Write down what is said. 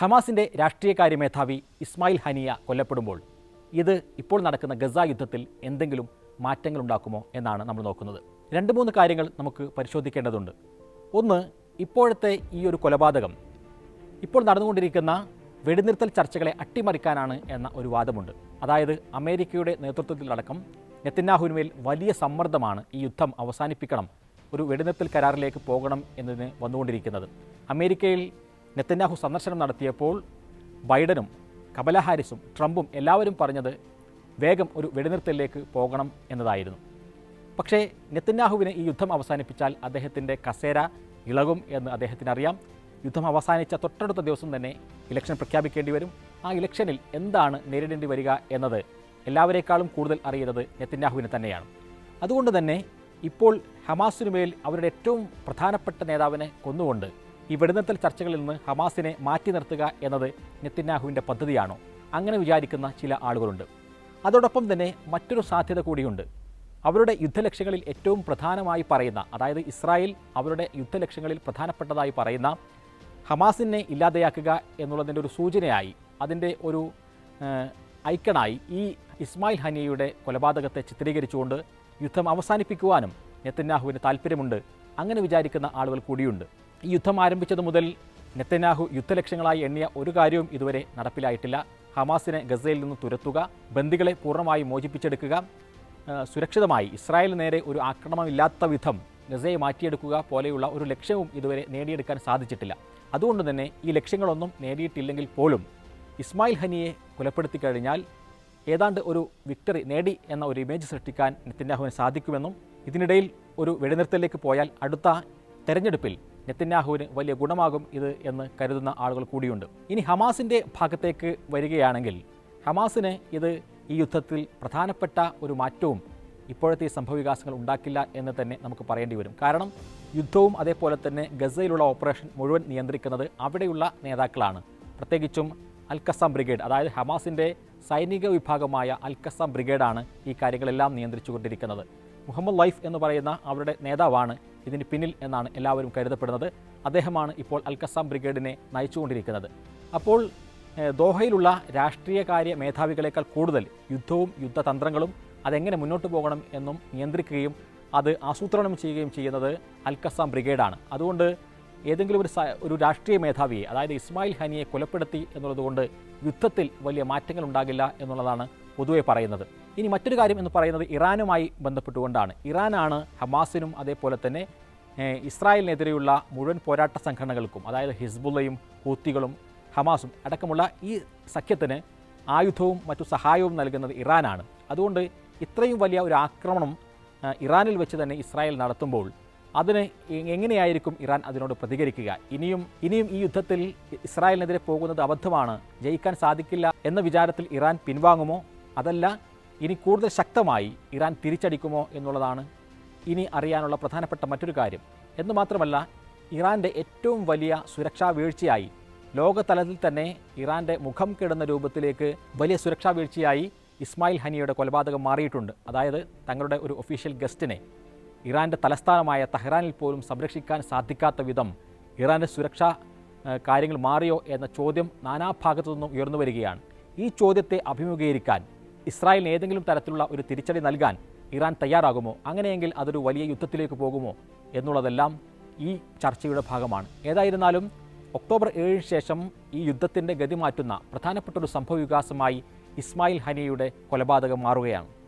ഹമാസിന്റെ രാഷ്ട്രീയകാര്യ മേധാവി ഇസ്മായിൽ ഹനിയ കൊല്ലപ്പെടുമ്പോൾ ഇത് ഇപ്പോൾ നടക്കുന്ന ഗസ യുദ്ധത്തിൽ എന്തെങ്കിലും മാറ്റങ്ങൾ ഉണ്ടാക്കുമോ എന്നാണ് നമ്മൾ നോക്കുന്നത്. രണ്ട് മൂന്ന് കാര്യങ്ങൾ നമുക്ക് പരിശോധിക്കേണ്ടതുണ്ട്. ഒന്ന് ഇപ്പോഴത്തെ ഈ ഒരു കൊലപാതകം ഇപ്പോൾ നടന്നുകൊണ്ടിരിക്കുന്ന വെടിനിർത്തൽ ചർച്ചകളെ അട്ടിമറിക്കാനാണ് എന്ന ഒരു വാദമുണ്ട്. അതായത് അമേരിക്കയുടെ നേതൃത്വത്തിലടക്കം നെത്തന്യാഹുവിനുമേൽ വലിയ സമ്മർദ്ദമാണ് ഈ യുദ്ധം അവസാനിപ്പിക്കണം ഒരു വെടിനിർത്തൽ കരാറിലേക്ക് പോകണം എന്നതിന് വന്നുകൊണ്ടിരിക്കുന്നത്. അമേരിക്കയിൽ നെത്തന്യാഹു സന്ദർശനം നടത്തിയപ്പോൾ ബൈഡനും കമല ഹാരിസും ട്രംപും എല്ലാവരും പറഞ്ഞത് വേഗം ഒരു വെടിനിർത്തലിലേക്ക് പോകണം എന്നതായിരുന്നു. പക്ഷേ നെത്തന്യാഹുവിന് ഈ യുദ്ധം അവസാനിപ്പിച്ചാൽ അദ്ദേഹത്തിന്റെ കസേര ഇളകും എന്ന് അദ്ദേഹത്തിന് അറിയാം യുദ്ധം അവസാനിച്ച തൊട്ടടുത്ത ദിവസം തന്നെ ഇലക്ഷൻ പ്രഖ്യാപിക്കേണ്ടി വരും. ആ ഇലക്ഷനിൽ എന്താണ് നേരിടേണ്ടി വരിക എന്നത് എല്ലാവരേക്കാളും കൂടുതൽ അറിയുന്നത് നെത്തന്യാഹുവിന് തന്നെയാണ്. അതുകൊണ്ട് തന്നെ ഇപ്പോൾ ഹമാസിനുമേൽ അവരുടെ ഏറ്റവും പ്രധാനപ്പെട്ട നേതാവിനെ കൊന്നുകൊണ്ട് ഈ വെടിനിർത്തൽ ചർച്ചകളിൽ നിന്ന് ഹമാസിനെ മാറ്റി നിർത്തുക എന്നത് നെത്തിനാഹുവിന്റെ പദ്ധതിയാണോ? അങ്ങനെ വിചാരിക്കുന്ന ചില ആളുകളുണ്ട്. അതോടൊപ്പം തന്നെ മറ്റൊരു സാധ്യത കൂടിയുണ്ട്. അവരുടെ യുദ്ധലക്ഷ്യങ്ങളിൽ ഏറ്റവും പ്രധാനമായി പറയുന്ന അതായത് ഇസ്രായേൽ അവരുടെ യുദ്ധലക്ഷ്യങ്ങളിൽ പ്രധാനപ്പെട്ടതായി പറയുന്ന ഹമാസിനെ ഇല്ലാതെയാക്കുക എന്നുള്ളതിന്റെ ഒരു സൂചനയായി അതിന്റെ ഒരു ഐക്കണായി ഈ ഇസ്മായിൽ ഹനിയയുടെ കൊലപാതകത്തെ ചിത്രീകരിച്ചുകൊണ്ട് യുദ്ധം അവസാനിപ്പിക്കുവാനും നെത്തന്യാഹുവിന് താല്പര്യമുണ്ട് അങ്ങനെ വിചാരിക്കുന്ന ആളുകൾ കൂടിയുണ്ട്. ഈ യുദ്ധം ആരംഭിച്ചത് മുതൽ നെത്തനാഹു യുദ്ധലക്ഷ്യങ്ങളായി എണ്ണിയ ഒരു കാര്യവും ഇതുവരെ നടപ്പിലായിട്ടില്ല. ഹമാസിനെ ഗസയിൽ നിന്ന് തുരത്തുക ബന്ദികളെ പൂർണമായി മോചിപ്പിച്ചെടുക്കുക സുരക്ഷിതമായി ഇസ്രായേലിന് നേരെ ഒരു ആക്രമണമില്ലാത്ത വിധം ഗസയെ മാറ്റിയെടുക്കുക പോലെയുള്ള ഒരു ലക്ഷ്യവും ഇതുവരെ നേടിയെടുക്കാൻ സാധിച്ചിട്ടില്ല. അതുകൊണ്ട് തന്നെ ഈ ലക്ഷ്യങ്ങളൊന്നും നേടിയിട്ടില്ലെങ്കിൽ പോലും ഇസ്മായിൽ ഹനിയെ കൊലപ്പെടുത്തി കഴിഞ്ഞാൽ ഏതാണ്ട് ഒരു വിക്ടറി നേടി എന്ന ഒരു ഇമേജ് സൃഷ്ടിക്കാൻ നെത്തന്യാഹുവിന് സാധിക്കുമെന്നും ഇതിനിടയിൽ ഒരു വെടിനിർത്തലിലേക്ക് പോയാൽ അടുത്ത തെരഞ്ഞെടുപ്പിൽ നെത്തന്യാഹുവിന് വലിയ ഗുണമാകും ഇത് എന്ന് കരുതുന്ന ആളുകൾ കൂടിയുണ്ട്. ഇനി ഹമാസിന്റെ ഭാഗത്തേക്ക് വരികയാണെങ്കിൽ ഹമാസിന് ഇത് ഈ യുദ്ധത്തിൽ പ്രധാനപ്പെട്ട ഒരു മാറ്റവും ഇപ്പോഴത്തെ സംഭവവികാസങ്ങൾ ഉണ്ടാക്കില്ല എന്ന് തന്നെ നമുക്ക് പറയേണ്ടി വരും. കാരണം യുദ്ധവും അതേപോലെ തന്നെ ഗസയിലുള്ള ഓപ്പറേഷൻ മുഴുവൻ നിയന്ത്രിക്കുന്നത് അവിടെയുള്ള നേതാക്കളാണ്. പ്രത്യേകിച്ചും അൽക്കസാം ബ്രിഗേഡ് അതായത് ഹമാസിന്റെ സൈനിക വിഭാഗമായ അൽക്കസാം ബ്രിഗേഡാണ് ഈ കാര്യങ്ങളെല്ലാം നിയന്ത്രിച്ചുകൊണ്ടിരിക്കുന്നത്. മുഹമ്മദ് ലൈഫ് എന്ന് പറയുന്ന അവരുടെ നേതാവാണ് ഇതിന് പിന്നിൽ എന്നാണ് എല്ലാവരും കരുതപ്പെടുന്നത്. അദ്ദേഹമാണ് ഇപ്പോൾ അൽക്കസാം ബ്രിഗേഡിനെ നയിച്ചുകൊണ്ടിരിക്കുന്നത്. അപ്പോൾ ദോഹയിലുള്ള രാഷ്ട്രീയകാര്യ മേധാവികളേക്കാൾ കൂടുതൽ യുദ്ധവും യുദ്ധതന്ത്രങ്ങളും അതെങ്ങനെ മുന്നോട്ട് പോകണം എന്നും നിയന്ത്രിക്കുകയും അത് ആസൂത്രണം ചെയ്യുകയും ചെയ്യുന്നത് അൽക്കസാം ബ്രിഗേഡാണ്. അതുകൊണ്ട് ഏതെങ്കിലും ഒരു ഒരു രാഷ്ട്രീയ മേധാവിയെ അതായത് ഇസ്മായിൽ ഹനിയെ കൊലപ്പെടുത്തി എന്നുള്ളതുകൊണ്ട് യുദ്ധത്തിൽ വലിയ മാറ്റങ്ങൾ ഉണ്ടാകില്ല എന്നുള്ളതാണ് പൊതുവെ പറയുന്നത്. ഇനി മറ്റൊരു കാര്യം എന്ന് പറയുന്നത് ഇറാനുമായി ബന്ധപ്പെട്ടുകൊണ്ടാണ്. ഇറാനാണ് ഹമാസിനും അതേപോലെ തന്നെ ഇസ്രായേലിനെതിരെയുള്ള മുഴുവൻ പോരാട്ട സംഘടനകൾക്കും അതായത് ഹിസ്ബുള്ളയും ഹൂത്തികളും ഹമാസും അടക്കമുള്ള ഈ സഖ്യത്തിന് ആയുധവും മറ്റു സഹായവും നൽകുന്നത് ഇറാനാണ്. അതുകൊണ്ട് ഇത്രയും വലിയ ഒരു ആക്രമണം ഇറാനിൽ വെച്ച് തന്നെ ഇസ്രായേൽ നടത്തുമ്പോൾ അതിന് എങ്ങനെയായിരിക്കും ഇറാൻ അതിനോട് പ്രതികരിക്കുക? ഇനിയും ഇനിയും ഈ യുദ്ധത്തിൽ ഇസ്രായേലിനെതിരെ പോകുന്നത് അബദ്ധമാണ് ജയിക്കാൻ സാധിക്കില്ല എന്ന വിചാരത്തിൽ ഇറാൻ പിൻവാങ്ങുമോ? അതല്ല ഇനി കൂടുതൽ ശക്തമായി ഇറാൻ തിരിച്ചടിക്കുമോ എന്നുള്ളതാണ് ഇനി അറിയാനുള്ള പ്രധാനപ്പെട്ട മറ്റൊരു കാര്യം. എന്ന് മാത്രമല്ല ഇറാന്റെ ഏറ്റവും വലിയ സുരക്ഷാ വീഴ്ചയായി ലോകതലത്തിൽ തന്നെ ഇറാന്റെ മുഖം കെടുന്ന രൂപത്തിലേക്ക് വലിയ സുരക്ഷാ വീഴ്ചയായി ഇസ്മായിൽ ഹനിയുടെ കൊലപാതകം മാറിയിട്ടുണ്ട്. അതായത് തങ്ങളുടെ ഒരു ഒഫീഷ്യൽ ഗസ്റ്റിനെ ഇറാന്റെ തലസ്ഥാനമായ തഹ്റാനിൽ പോലും സംരക്ഷിക്കാൻ സാധിക്കാത്ത വിധം ഇറാന്റെ സുരക്ഷാ കാര്യങ്ങൾ മാറിയോ എന്ന ചോദ്യം നാനാഭാഗത്തു നിന്നും ഉയർന്നു വരികയാണ്. ഈ ചോദ്യത്തെ അഭിമുഖീകരിക്കാൻ ഇസ്രായേലിന് ഏതെങ്കിലും തരത്തിലുള്ള ഒരു തിരിച്ചടി നൽകാൻ ഇറാൻ തയ്യാറാകുമോ? അങ്ങനെയെങ്കിൽ അതൊരു വലിയ യുദ്ധത്തിലേക്ക് പോകുമോ? എന്നുള്ളതെല്ലാം ഈ ചർച്ചയുടെ ഭാഗമാണ്. ഏതായിരുന്നാലും ഒക്ടോബർ ഏഴിന് ശേഷം ഈ യുദ്ധത്തിന്റെ ഗതി മാറ്റുന്ന പ്രധാനപ്പെട്ട ഒരു സംഭവവികാസമായി ഇസ്മായിൽ ഹനിയുടെ കൊലപാതകം മാറുകയാണ്.